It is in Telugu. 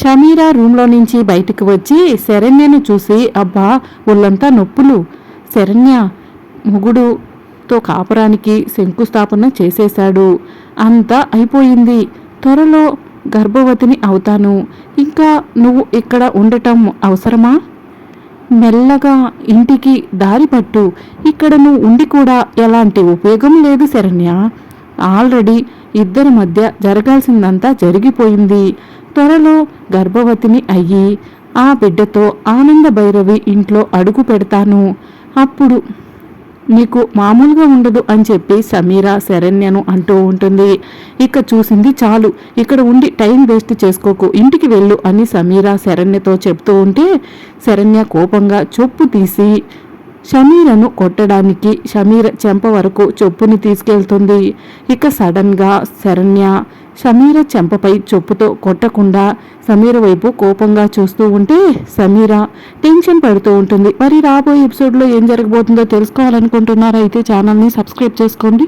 షమీరా రూమ్లో నుంచి బయటికి వచ్చి శరణ్యను చూసి అబ్బా ఒళ్ళంతా నొప్పులు. శరణ్య మొగుడుతో కాపురానికి శంకుస్థాపన చేసేశాడు. అంతా అయిపోయింది. త్వరలో గర్భవతిని అవుతాను. ఇంకా నువ్వు ఇక్కడ ఉండటం అవసరమా? మెల్లగా ఇంటికి దారి పట్టు. ఇక్కడ నువ్వు ఉండి కూడా ఎలాంటి ఉపయోగం లేదు శరణ్య. ఆల్రెడీ ఇద్దరి మధ్య జరగాల్సిందంతా జరిగిపోయింది. త్వరలో గర్భవతిని అయ్యి ఆ బిడ్డతో ఆనంద భైరవి ఇంట్లో అడుగు పెడతాను. అప్పుడు నీకు మామూలుగా ఉండదు అని చెప్పి సమీర శరణ్యను అంటూ ఉంటుంది. ఇక చూసింది చాలు. ఇక్కడ ఉండి టైం వేస్ట్ చేసుకోకు. ఇంటికి వెళ్ళు అని సమీర శరణ్యతో చెప్తూ ఉంటే శరణ్య కోపంగా చొప్పు తీసి షమీరను కొట్టడానికి షమీర చెంప వరకు చొప్పుని తీసుకెళ్తుంది. ఇక సడన్గా శరణ్య షమీర చెంపపై చొప్పుతో కొట్టకుండా సమీర వైపు కోపంగా చూస్తూ ఉంటే సమీర టెన్షన్ పడుతూ ఉంటుంది. మరి రాబోయే ఎపిసోడ్లో ఏం జరగబోతుందో తెలుసుకోవాలనుకుంటున్నారా? అయితే ఛానల్ని సబ్స్క్రైబ్ చేసుకోండి.